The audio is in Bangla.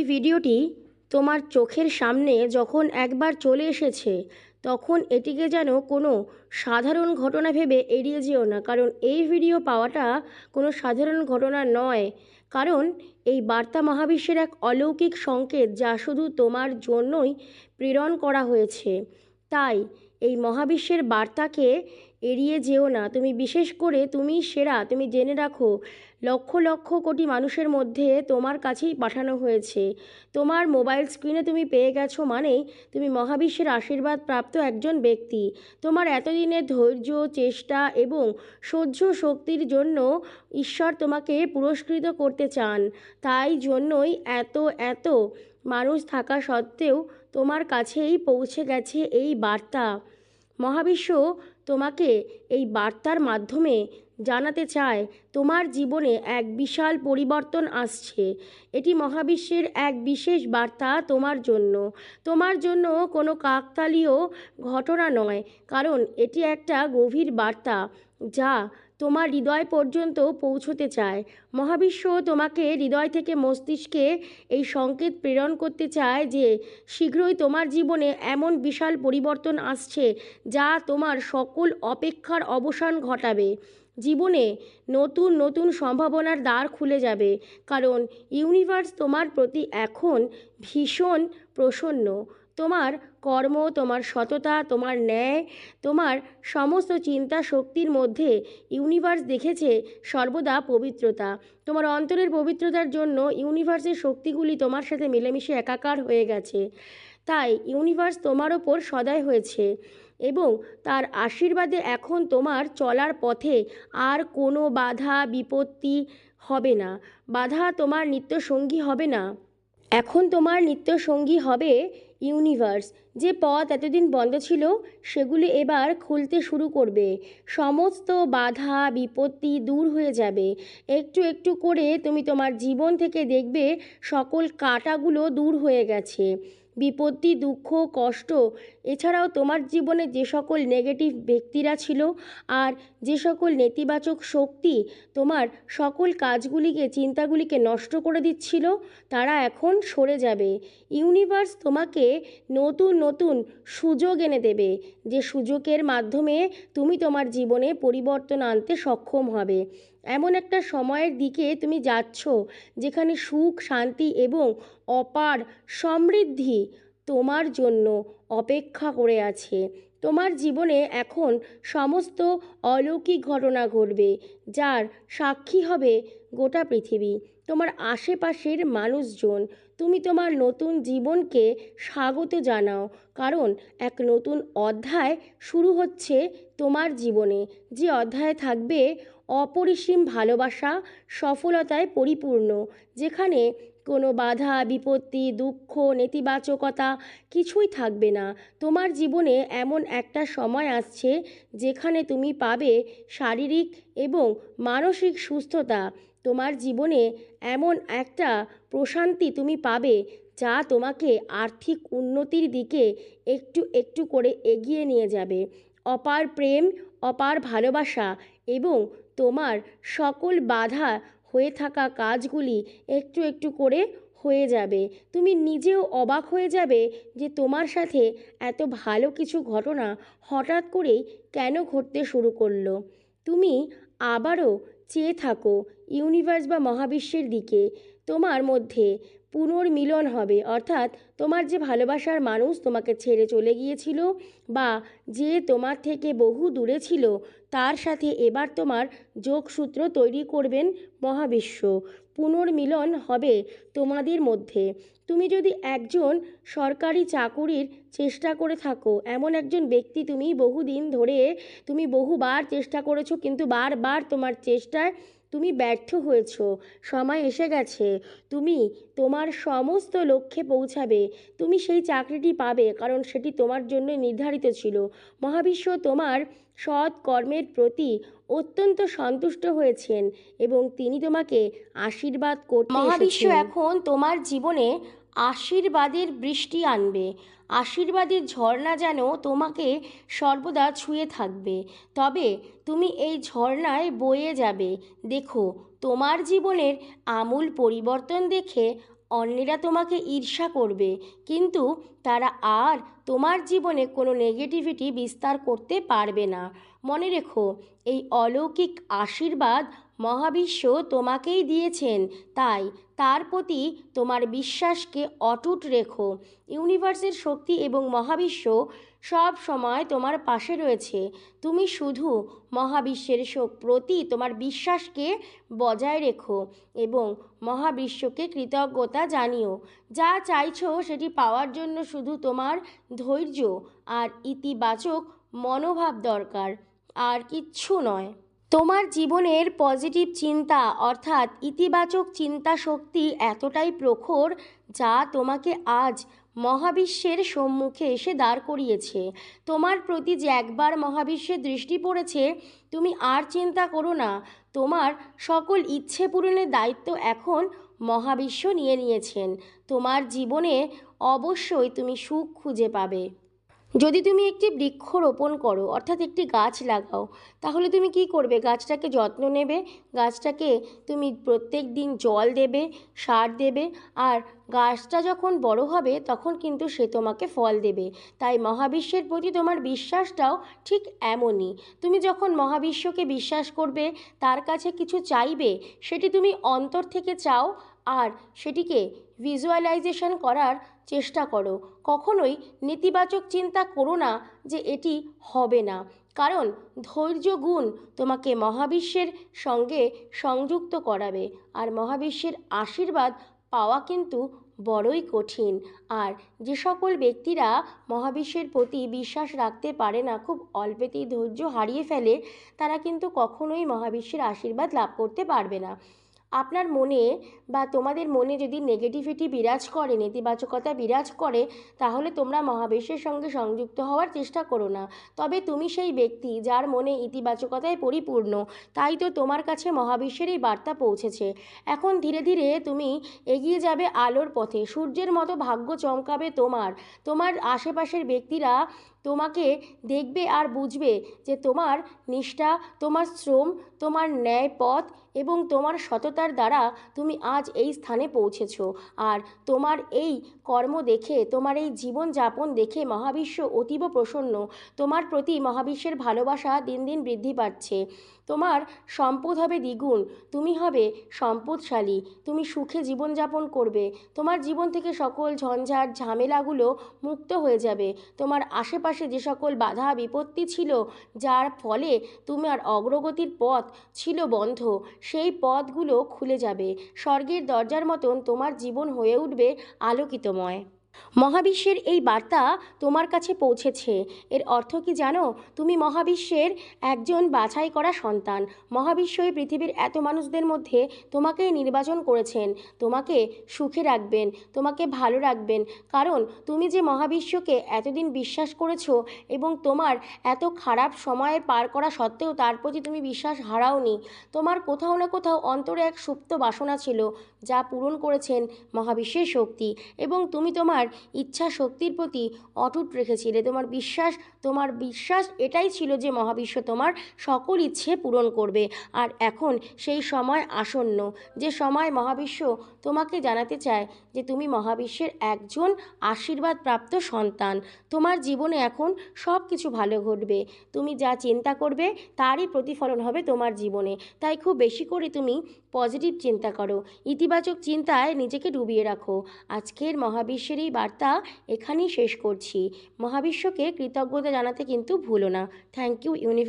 এই ভিডিওটি তোমার চোখের সামনে যখন একবার চলে এসেছে, তখন এটিকে যেন কোনো সাধারণ ঘটনা ভেবে এড়িয়ে যেও না। কারণ এই ভিডিও পাওয়াটা কোনো সাধারণ ঘটনা নয়। কারণ এই বার্তা মহাবিশ্বের এক অলৌকিক সংকেত যা শুধু তোমার জন্যই প্রেরণ করা হয়েছে। তাই এই মহাবিশ্বের বার্তাকে এড়িয়ে যেও না। তুমি বিশেষ করে তুমি সেরা, তুমি জেনে রাখো, লক্ষ লক্ষ কোটি মানুষের মধ্যে তোমার কাছেই পাঠানো হয়েছে। তোমার মোবাইল স্ক্রিনে তুমি পেয়ে গেছো মানেই তুমি মহাবিশ্বের আশীর্বাদ প্রাপ্ত একজন ব্যক্তি। তোমার এতদিনের ধৈর্য, চেষ্টা এবং সহ্য শক্তির জন্য ঈশ্বর তোমাকে পুরস্কৃত করতে চান। তাই জন্যই এত এত মানুষ থাকা সত্ত্বেও তোমার কাছেই পৌঁছে গেছে এই বার্তা। মহাবিশ্ব তোমাকে এই বার্তার মাধ্যমে জানাতে চায়, তোমার জীবনে এক বিশাল পরিবর্তন আসছে। এটি মহাবিশ্বের এক বিশেষ বার্তা তোমার জন্য। তোমার জন্য কোনো কাকতালীয় ঘটনা নয়, কারণ এটি একটা গভীর বার্তা। যা তোমার হৃদয় পর্যন্ত পৌঁছতে চায়। মহাবিশ্ব তোমাকে হৃদয় থেকে মস্তিষ্কে এই সংকেত প্রেরণ করতে চায় যে শীঘ্রই তোমার জীবনে এমন বিশাল পরিবর্তন আসছে যা তোমার সকল অপেক্ষার অবসান ঘটাবে। জীবনে নতুন নতুন সম্ভাবনার দ্বার খুলে যাবে, কারণ ইউনিভার্স তোমার প্রতি এখন ভীষণ প্রসন্ন। তোমার কর্ম, তোমার সততা, তোমার ন্যায়, তোমার সমস্ত চিন্তা শক্তির মধ্যে ইউনিভার্স দেখেছে সর্বদা পবিত্রতা। তোমার অন্তরের পবিত্রতার জন্য ইউনিভার্সের শক্তিগুলি তোমার সাথে মিলেমিশে একাকার হয়ে গেছে। তাই ইউনিভার্স তোমার ওপর সদয় হয়েছে এবং তার আশীর্বাদে এখন তোমার চলার পথে আর কোনো বাধা, বিপত্তি হবে না। বাধা তোমার নিত্য সঙ্গী হবে না। এখন তোমার নিত্য সঙ্গী হবে ইউনিভার্স যে পথ এতদিন বন্ধ ছিল, সেগুলি এবার খুলতে শুরু করবে। সমস্ত বাধা, বিপত্তি দূর হয়ে যাবে। একটু একটু করে তুমি তোমার জীবন থেকে দেখবে, সকল কাটাগুলো দূর হয়ে গেছে। বিপত্তি, দুঃখ, কষ্ট, এছাড়াও তোমার জীবনে যে সকল নেগেটিভ ব্যক্তিরা ছিল, আর যে সকল নেতিবাচক শক্তি তোমার সকল কাজগুলিকে, চিন্তাগুলিকে নষ্ট করে দিচ্ছিল, তারা এখন সরে যাবে। ইউনিভার্স তোমাকে নতুন নতুন সুযোগ এনে দেবে, যে সুযোগের মাধ্যমে তুমি তোমার জীবনে পরিবর্তন আনতে সক্ষম হবে। এমন একটা সময়ের দিকে তুমি যাচ্ছ, যেখানে সুখ, শান্তি এবং অপার সমৃদ্ধি তোমার জন্য অপেক্ষা করে আছে। তোমার জীবনে এখন সমস্ত অলৌকিক ঘটনা ঘটবে, যার সাক্ষী হবে গোটা পৃথিবী। তোমার আশেপাশের মানুষজন তুমি তোমার নতুন জীবনকে স্বাগত জানাও, কারণ এক নতুন অধ্যায় শুরু হচ্ছে তোমার জীবনে। যে অধ্যায়ে থাকবে অপরিসীম ভালোবাসা সফলতায় পরিপূর্ণ, যেখানে কোনো বাধা, বিপত্তি, দুঃখ, নেতিবাচকতা কিছুই থাকবে না। তোমার জীবনে এমন একটা সময় আসছে যেখানে তুমি পাবে শারীরিক এবং মানসিক সুস্থতা। তোমার জীবনে এমন একটা প্রশান্তি তুমি পাবে, যা তোমাকে আর্থিক উন্নতির দিকে একটু একটু করে এগিয়ে নিয়ে যাবে। অপার প্রেম, অপার ভালোবাসা এবং তোমার সকল বাধা হয়ে থাকা কাজগুলি একটু একটু করে হয়ে যাবে। তুমি নিজেও অবাক হয়ে যাবে যে তোমার সাথে এত ভালো কিছু ঘটনা হঠাৎ করেই কেন ঘটতে শুরু করল। তুমি আবারও চেয়ে থাকো ইউনিভার্স বা মহাবিশ্বের দিকে। তোমার মধ্যে পুনর্মিলন হবে। অর্থাৎ তোমার যে ভালোবাসার মানুষ তোমাকে ছেড়ে চলে গিয়েছিল বা যে তোমার থেকে বহু দূরে ছিল, তার সাথে এবার তোমার যোগসূত্র তৈরি করবেন মহাবিশ্ব। পুনর্মিলন হবে তোমাদের মধ্যে। তুমি যদি একজন সরকারি চাকুরির চেষ্টা করে থাকো, এমন একজন ব্যক্তি তুমি বহুদিন ধরে, তুমি বহুবার চেষ্টা করেছ, কিন্তু বারবার তোমার চেষ্টায় তুমি ব্যর্থ হয়েছ, সময় এসে গেছে, তুমি তোমার সমস্ত লক্ষ্যে পৌঁছাবে, তুমি সেই চাকরিটি পাবে, কারণ সেটি তোমার জন্য নির্ধারিত ছিল। মহাবিশ্ব তোমার সৎ কর্মের প্রতি অত্যন্ত সন্তুষ্ট হয়েছেন এবং তিনি তোমাকে আশীর্বাদ করতে মহাবিশ্ব এখন তোমার জীবনে আশীর্বাদের বৃষ্টি আনবে। আশীর্বাদের ঝর্ণা যেন তোমাকে সর্বদা ছুঁয়ে থাকবে। তবে তুমি এই ঝর্ণায় বয়ে যাবে। দেখো, তোমার জীবনের আমূল পরিবর্তন দেখে অন্যেরা তোমাকে ঈর্ষা করবে। কিন্তু তারা আর তোমার জীবনে কোনো নেগেটিভিটি বিস্তার করতে পারবে না। মনে রেখো, এই অলৌকিক আশীর্বাদ মহাবিশ্ব তোমাকেই দিয়েছেন। তাই তার প্রতি তোমার বিশ্বাসকে অটুট রেখো। ইউনিভার্সের শক্তি এবং মহাবিশ্ব সব সময় তোমার পাশে রয়েছে। তুমি শুধু মহাবিশ্বের প্রতি তোমার বিশ্বাসকে বজায় রেখো এবং মহাবিশ্বকে কৃতজ্ঞতা জানিও। যা চাইছো সেটি পাওয়ার জন্য শুধু তোমার ধৈর্য আর ইতিবাচক মনোভাব দরকার। আর কিচ্ছু নয়। তোমার জীবনের পজিটিভ চিন্তা অর্থাৎ ইতিবাচক চিন্তা শক্তি এতটাই প্রখর যা তোমাকে আজ মহাবিশ্বের সম্মুখে এসে দাঁড় করিয়েছে। তোমার প্রতি যে একবার মহাবিশ্বের দৃষ্টি পড়েছে, তুমি আর চিন্তা করো না। তোমার সকল ইচ্ছে পূরণের দায়িত্ব এখন মহাবিশ্ব নিয়ে নিয়েছেন। তোমার জীবনে অবশ্যই তুমি সুখ খুঁজে পাবে। যদি তুমি একটি বৃক্ষ রোপণ করো, অর্থাৎ একটি গাছ লাগাও, তাহলে তুমি কি করবে? গাছটাকে যত্ন নেবে, গাছটাকে তুমি প্রত্যেক দিন জল দেবে, সার দেবে, আর গাছটা যখন বড় হবে, তখন কিন্তু সে তোমাকে ফল দেবে। তাই মহাবিশ্বের প্রতি তোমার বিশ্বাসটাও ঠিক এমনই। তুমি যখন মহাবিশ্বকে বিশ্বাস করবে, তার কাছে কিছু চাইবে, সেটি তুমি অন্তর থেকে চাও, আর সেটিকে ভিজুয়ালাইজেশন করার চেষ্টা করো। কখনোই নেতিবাচক চিন্তা করো না যে এটি হবে না। কারণ ধৈর্য গুণ তোমাকে মহাবিশ্বের সঙ্গে সংযুক্ত করাবে। আর মহাবিশ্বের আশীর্বাদ পাওয়া কিন্তু বড়ই কঠিন। আর যে সকল ব্যক্তিরা মহাবিশ্বের প্রতি বিশ্বাস রাখতে পারে না, খুব অল্পেতেই ধৈর্য হারিয়ে ফেলে, তারা কিন্তু কখনোই মহাবিশ্বের আশীর্বাদ লাভ করতে পারবে না। আপনার মনে বা তোমাদের মনে যদি নেগেটিভিটি বিরাজ করে, নেতিবাচকতা বিরাজ করে, তাহলে তোমরা মহাবিশ্বের সঙ্গে সংযুক্ত হওয়ার চেষ্টা করো না। তবে তুমি সেই ব্যক্তি যার মনে ইতিবাচকতায় পরিপূর্ণ, তাই তো তোমার কাছে মহাবিশ্বের এই বার্তা পৌঁছেছে। এখন ধীরে ধীরে তুমি এগিয়ে যাবে আলোর পথে। সূর্যের মতো ভাগ্য চমকাবে তোমার। তোমার আশেপাশের ব্যক্তিরা তোমাকে দেখবে আর বুঝবে যে তোমার নিষ্ঠা, তোমার শ্রম, তোমার ন্যায় পথ এবং তোমার সততার দ্বারা তুমি আজ এই স্থানে পৌঁছেছো। আর তোমার এই কর্ম দেখে, তোমার এই জীবনযাপন দেখে মহাবিশ্ব অতীব প্রসন্ন। তোমার প্রতি মহাবিশ্বের ভালোবাসা দিন দিন বৃদ্ধি পাচ্ছে। তোমার সম্পদ হবে দ্বিগুণ। তুমি হবে সম্পদশালী। তুমি সুখে জীবনযাপন করবে। তোমার জীবন থেকে সকল ঝঞ্ঝাট ঝামেলাগুলো মুক্ত হয়ে যাবে। তোমার আশেপাশে যে সকল বাধা বিপত্তি ছিল, যার ফলে তোমার অগ্রগতির পথ ছিল বন্ধ, সেই পথগুলো খুলে যাবে। স্বর্গের দরজার মতন তোমার জীবন হয়ে উঠবে আলোকিতময়। মহাবিশ্বের এই বার্তা তোমার কাছে পৌঁছেছে। এর অর্থ কি জানো? তুমি মহাবিশ্বের একজন বাছাই করা সন্তান। মহাবিশ্ব এই পৃথিবীর এত মানুষদের মধ্যে তোমাকে নির্বাচন করেছেন। তোমাকে সুখে রাখবেন, তোমাকে ভালো রাখবেন। কারণ তুমি যে মহাবিশ্বকে এতদিন বিশ্বাস করেছ এবং তোমার এত খারাপ সময়ে পার করা সত্ত্বেও তার প্রতি তুমি বিশ্বাস হারাওনি, তোমার কোথাও না কোথাও অন্তরে এক সুপ্ত বাসনা ছিল যা পূরণ করেছেন মহাবিশ্বের শক্তি। এবং তুমি তোমার ইচ্ছা শক্তির প্রতি অটুট রেখেছিলে। তোমার বিশ্বাস তোমার বিশ্বাস এটাই ছিল যে মহাবিশ্ব তোমার সকল ইচ্ছে পূরণ করবে। আর এখন সেই সময় আসন্ন। যে সময় মহাবিশ্ব তোমাকে জানাতে চায় যে তুমি মহাবিশ্বের একজন আশীর্বাদ প্রাপ্ত সন্তান। তোমার জীবনে এখন সব কিছু ভালো ঘটবে। তুমি যা চিন্তা করবে তারই প্রতিফলন হবে তোমার জীবনে। তাই খুব বেশি করে তুমি পজিটিভ চিন্তা করো। ইতিবাচক চিন্তায় নিজেকে ডুবিয়ে রাখো। আজকের মহাবিশ্বের এই বার্তা এখানেই শেষ করছি। মহাবিশ্বকে কৃতজ্ঞতা জানাতে কিন্তু ভুলো না। Thank you universe